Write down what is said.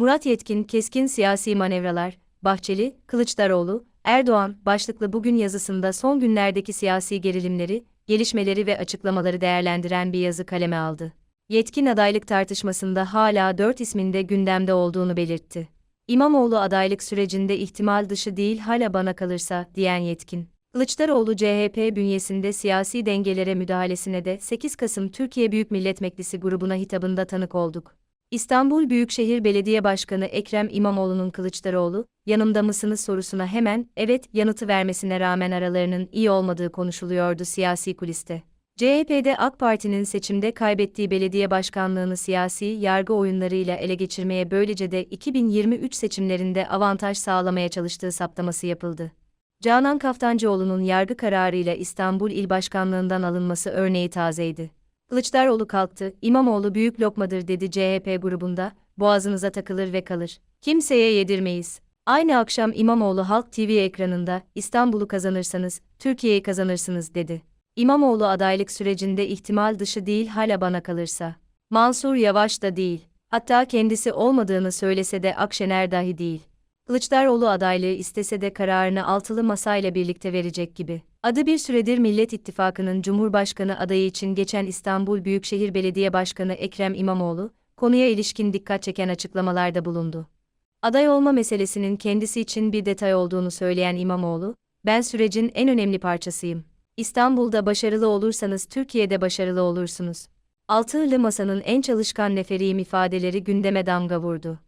Murat Yetkin keskin siyasi manevralar, Bahçeli, Kılıçdaroğlu, Erdoğan başlıklı bugün yazısında son günlerdeki siyasi gerilimleri, gelişmeleri ve açıklamaları değerlendiren bir yazı kaleme aldı. Yetkin adaylık tartışmasında hala dört isminde gündemde olduğunu belirtti. İmamoğlu adaylık sürecinde ihtimal dışı değil hala bana kalırsa, diyen Yetkin. Kılıçdaroğlu CHP bünyesinde siyasi dengelere müdahalesine de 8 Kasım Türkiye Büyük Millet Meclisi grubuna hitabında tanık olduk. İstanbul Büyükşehir Belediye Başkanı Ekrem İmamoğlu'nun Kılıçdaroğlu, yanımda mısınız sorusuna hemen evet yanıtı vermesine rağmen aralarının iyi olmadığı konuşuluyordu siyasi kuliste. CHP'de AK Parti'nin seçimde kaybettiği belediye başkanlığını siyasi yargı oyunlarıyla ele geçirmeye böylece de 2023 seçimlerinde avantaj sağlamaya çalıştığı saptaması yapıldı. Canan Kaftancıoğlu'nun yargı kararıyla İstanbul İl Başkanlığından alınması örneği tazeydi. Kılıçdaroğlu kalktı, İmamoğlu büyük lokmadır dedi CHP grubunda, boğazınıza takılır ve kalır. Kimseye yedirmeyiz. Aynı akşam İmamoğlu Halk TV ekranında, İstanbul'u kazanırsanız, Türkiye'yi kazanırsınız dedi. İmamoğlu adaylık sürecinde ihtimal dışı değil hala bana kalırsa. Mansur Yavaş da değil. Hatta kendisi olmadığını söylese de Akşener dahi değil. Kılıçdaroğlu adaylığı istese de kararını altılı masayla birlikte verecek gibi. Adı bir süredir Millet İttifakı'nın Cumhurbaşkanı adayı için geçen İstanbul Büyükşehir Belediye Başkanı Ekrem İmamoğlu, konuya ilişkin dikkat çeken açıklamalarda bulundu. Aday olma meselesinin kendisi için bir detay olduğunu söyleyen İmamoğlu, ben sürecin en önemli parçasıyım. İstanbul'da başarılı olursanız Türkiye'de başarılı olursunuz. Altılı masanın en çalışkan neferiyim ifadeleri gündeme damga vurdu.